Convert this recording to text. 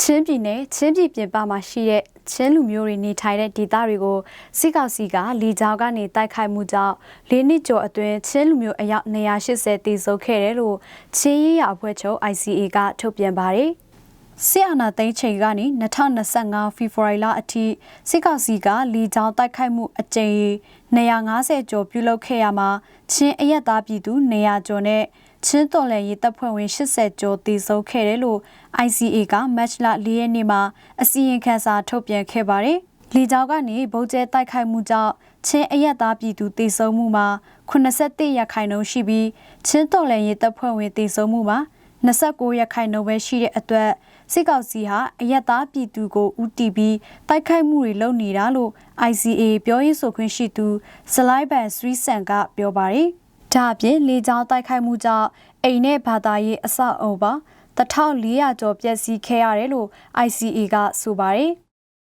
ချင်းပြည်နယ်ချင်းပြည်ပြင်ပမှာရှိတဲ့ချင်းလူမျိုးတွေနေထိုင်တဲ့ဒေသတွေကိုစစ်ကောင်စီကလီကြောင်ကနေတိုက်ခိုက်မှုကြောင့်လေးနှစ်ကျော်အတွင်းချင်းလူမျိုးအယောက်280တည်ဆုံခဲ့တယ်လို့ချင်းရေးရအဖွဲ့ချုပ် ICA ကထုတ်ပြန်ပါတယ်။ ဆီယနာသိန်းချိန်ကနေ2025ဖေဖော်ဝါရီလအထိစစ်ကောင်စီကလီကြောင်တိုက်ခိုက်မှုအကြိမ်250ကျော်ပြုလုပ်ခဲ့ရမှာချင်းအရက်သားပြည်သူ200ကျော်နဲ့ချင်းတော်လည်းရေးတပ်ဖွဲ့ဝင်80ကျော်တည်ဆုံခဲ့တယ်လို့ ICA ကမတ်လ၄ရက်နေ့မှာအစီရင်ခံစာထုတ်ပြန်ခဲ့ပါတယ်။လီကြောင်ကနေဗုံးကျဲတိုက်ခိုက်မှုကြောင့်ချင်းအရက်သားပြည်သူတည်ဆုံမှုမှာ87ရာခိုင်နှုန်းရှိပြီးချင်းတော်လည်းရေးတပ်ဖွဲ့ဝင်တည်ဆုံမှုမှာ 29ရာခိုင်နှုန်းပဲရှိတဲ့အတွက်စစ်ကောင်စီဟာအရက်သားပြည်သူကိုဥတီပြီးတိုက်ခိုက်မှုတွေလုပ်နေတာလို့ ICA ပြောရေးဆိုခွင့်ရှိသူဇလိုက်ဘန်ဆွီဆန်ကပြောပါတယ်။ဒါအပြင်လေကြောင်းတိုက်ခိုက်မှုကြောင့်အိမ်နဲ့ဘာသာရေးအဆောက်အုံပါ1400ကျော်ပျက်စီးခဲ့ရတယ်လို့ ICA ကဆိုပါတယ်။